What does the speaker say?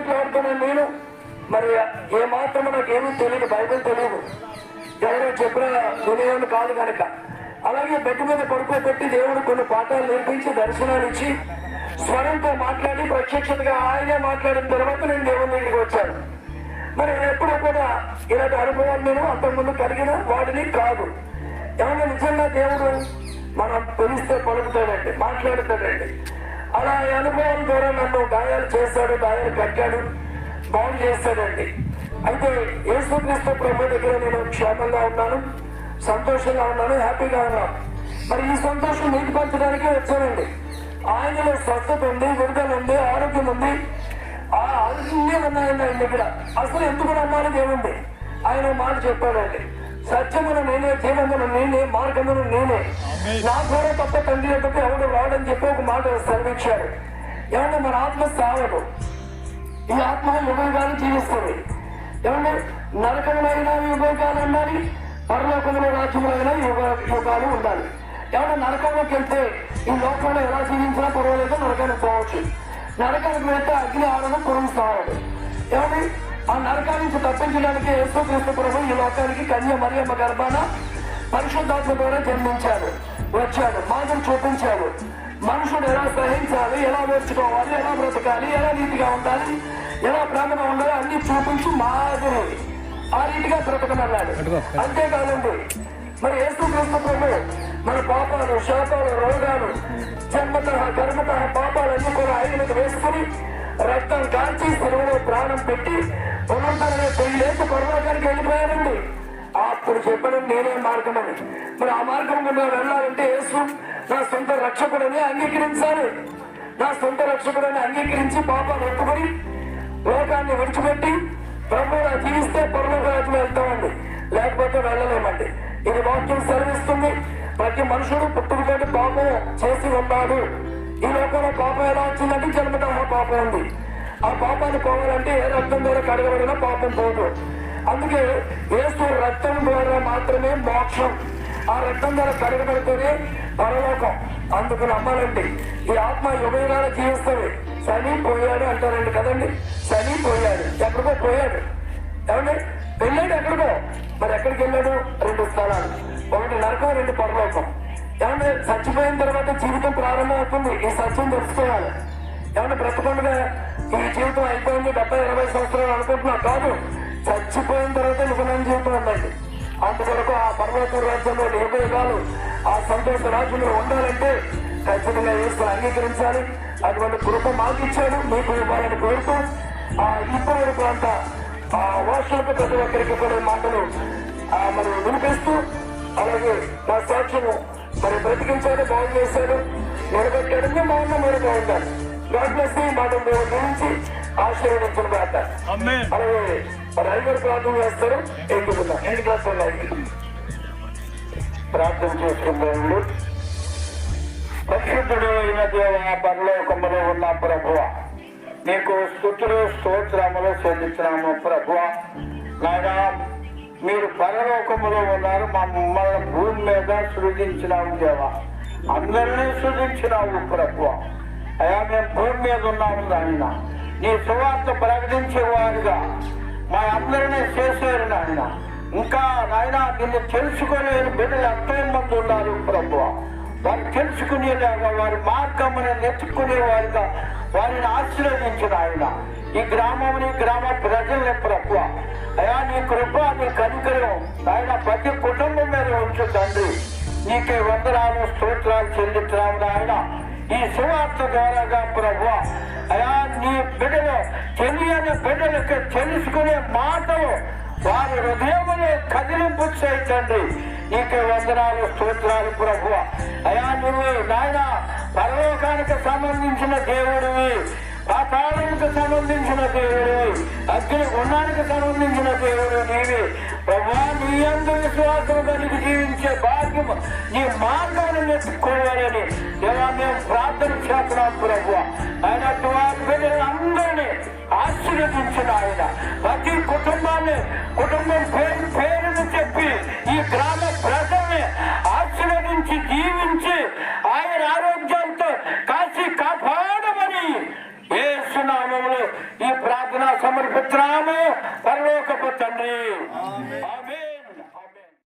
మాట్లాడుతున్నాను నేను. మరి ఏ మాత్రం నాకు ఏమీ తెలియదు బైబిల్ తెలియదు ఎవరో చెప్పిన తెలియని కాదు కనుక అలాగే బెడ్ మీద పడుకోబెట్టి దేవుడు కొన్ని పాఠాలు నేర్పించి దర్శనాలు ఇచ్చి స్వరంతో మాట్లాడి ప్రత్యక్షతగా ఆయనే మాట్లాడిన తర్వాత నేను దేవుని దగ్గరికి వచ్చాను. మరి ఎప్పుడు కూడా ఇలాంటి అనుభవాలు నేను అంతకుముందు కలిగిన వాడిని కాదు. ఏమన్నా నిజంగా దేవుడు మనం పిలిస్తే పలుకుతాడండి మాట్లాడుతాడండి. అలా అనుభవం ద్వారా నన్ను గాయాలు చేస్తాడు గాయాలు కట్టాడు బాగు చేస్తాడండి అయితే యేసుక్రీస్తు ప్రభు దగ్గర నేను క్షేమంగా ఉన్నాను సంతోషంగా ఉన్నాను హ్యాపీగా ఉన్నాను. మరి ఈ సంతోషం నీకు పంచడానికి వచ్చానండి. ఆయనలో స్వస్థత ఉంది విడుదల ఉంది ఆరోగ్యం ఉంది. ఆ అన్నీ ఉన్నాయండి ఆయన దగ్గర. అసలు ఎందుకు నమ్మాలి దేవుంది ఆయన మాట చెప్పాడండి. సత్యమును నేనే జీవమును నేనే మార్గమును నేనే. నా ద్వారా తప్ప తండ్రి యొక్క ఎవడు రాడని చెప్పి ఒక మాట సెలవిచ్చాడు. ఏమంటే మన ఆత్మ సావదు ఈ ఆత్మ యుగంగాలు జీవిస్తుంది. ఏమంటే నరకములైన యుగోగాలు ఉండాలి పరలోకముల రాజ్యములైన యుగ యుగాలు ఉండాలి. ఏమంటే నరకంలోకి వెళ్తే ఈ లోకంలో ఎలా జీవించినా పర్వాలేదు నరకానికి పోవచ్చు. నరకానికి వెళ్తే అగ్ని ఆడడం పురుగు సావదు ఏమండి ఆ నరకాల నుంచి తప్పించడానికి యేసు క్రీస్తు ప్రభు ఈ లోకానికి కన్య మరియమ్మ గర్భాన పరిశుద్ధాత్మ ద్వారా జన్మించాడు వచ్చాడు మాటలు చూపించాడు. మనుషుడు ఎలా సహించాలి ఎలా నేర్చుకోవాలి ఎలా బ్రతకాలి ఎలా నీతిగా ఉండాలి ఎలా ప్రేమగా ఉండాలి అన్ని చూపించి మాదిరి ఆ రీతిగా బ్రతకమన్నాడు. అంతేకాదండి మరి యేసు క్రీస్తు ప్రభు మన పాపాలు శాపాలు రోగాలు జన్మత కర్మత పాపాలన్నీ కూడా ఆయనకు వేసుకుని రక్తం కాల్చి సెలవులో ప్రాణం పెట్టి ఉన్నతనే పెళ్ళేసి పర్వతానికి వెళ్ళిపోయారండి అప్పుడు చెప్పడం నేనే మార్గం అని మరి ఆ మార్గం గుండా వెళ్ళాలంటే యేసు నా సొంత రక్షకుడని అంగీకరించాలి. నా సొంత రక్షకుడని అంగీకరించి పాపాలు ఒప్పుకొని లోకాన్ని విడిచిపెట్టి ప్రభువులా జీవిస్తే పరలోక వెళ్తామండి. లేకపోతే వెళ్ళలేమండి. ఇది వాక్యం సెలవిస్తుంది. ప్రతి మనుషుడు పుట్టుకతోటి పాపం చేసి ఉన్నాడు. ఈ లోకంలో పాపం ఎలా వచ్చిందంటే జన్మత పాపం ఉంది. ఆ పాపాన్ని పోవాలంటే ఏ రక్తం ద్వారా కడగబడినా పాపం పోదు. అందుకే ఏసు రక్తం ద్వారా మాత్రమే మోక్షం. ఆ రక్తం ద్వారా కడగబడితేనే పరలోకం. అందుకు నమ్మాలండి. ఈ ఆత్మ యుగయుగాల జీవిస్తుంది. శని పోయాడు అంటారండి కదండి? శని పోయాడు. ఎక్కడికో పోయాడు. ఏమండి? వెళ్ళాడు ఎక్కడికో? మరి ఎక్కడికి వెళ్ళాడు? రెండు స్థలాలు. ఒకటి నరకం రెండు పరలోకం. ఏమంటే చచ్చిపోయిన తర్వాత జీవితం ప్రారంభం అవుతుంది ఈ సత్యం తెలుసుకోవాలి. ఏమన్నా బ్రతకుండా ఈ జీవితం అయిపోయింది డెబ్బై ఇరవై సంవత్సరాలు అనుకుంటున్నా. కాదు చచ్చిపోయిన తర్వాత నిజమైన జీవితం ఉందండి అంతవరకు ఆ పర్వత రాజ్యంలో నిర్భయగాలు ఆ సంతోష రాజ్యంలో ఉండాలంటే ఖచ్చితంగా వేసుకుని అంగీకరించాలి. అటువంటి కృప మాకు ఇచ్చాడు మీకు ఇవ్వాలని కోరుతూ ఆ ఇప్పుడు ప్రాంత ఆ వాసులకు ప్రతి ఒక్కరికి కూడా మాటలు మనం మరి వినిపిస్తూ అలాగే నా సాక్ష్యము మరి బ్రతికించాడు బాగు చేశాడు నిలబెట్టాడు మేము బాగున్నా మీరు బాగుంటారు మాటలు దేవుడు గురించి ఆశీర్వదించిన Amen. అలాగే మరి ఐదుగురు ప్రార్థన చేస్తారు. ఎందుకున్నా? ఎన్ని క్లాస్ ఉన్నాయి? ప్రార్థన చేసుకుందామండి. పరిశుద్ధుడు అయిన దేవ పరలోకములో ఉన్న ప్రభువ. నీకు స్థుతులు స్తోత్రములు చెల్లించినాము ప్రభువ. నాయనా మీరు పరలోకములో ఉన్నారు. మా మమ్మల్ని భూమి మీద సృజించినావు దేవా. అందరినీ సృజించినావు ప్రభువ. అయా మేము భూమి మీద ఉన్నాము నాయన. నీ సువార్త ప్రకటించేవారుగా మా అందరినీ చేసేరు నాయన. ఇంకా నాయన నిన్ను తెలుసుకోలేని బిడ్డలు ఎంతో మంది ఉన్నారు ప్రభు వారు తెలుసుకునేలాగా వారి మార్గమును నెత్తుకునేవారుగా వారిని ఆశీర్వదించిన ఆయన ఈ గ్రామం గ్రామ ప్రజల్ని ప్రభు అయా నీ కృప నీ కనికరం ఆయన ప్రతి కుటుంబం మీద ఉంచు తండ్రి. నీకే వందనాలు స్తోత్రాలు చెల్లించడం ఆయన ఈ సువార్త ద్వారాగా ప్రభు అయా నీ బిడ్డలు తెలియని బిడ్డలకి తెలుసుకునే మాటలు వారి హృదయంలో కదిలింపు తండ్రి నీకు వందనాలు స్తోత్రాలు ప్రభు. అయా నువ్వు నాయన పరలోకానికి సంబంధించిన దేవుడివి. ఆ పాతాళానికి సంబంధించిన దేవుడు అగ్ని గుణానికి సంబంధించిన దేవుడు నీవి. ప్రభా నీ అందు విశ్వాసం కలిగి జీవించే భాగ్యం నీ మార్గాన్ని నెత్తుకోవాలని దేవా మేము ప్రార్థన చేస్తున్నాం ప్రభు. ఆయన వారి బిడ్డలందరినీ ఆశీర్వదించిన ఆయన. ప్రతి తమరి పుత్రాలు పరలోకపు తండ్రి ఆమె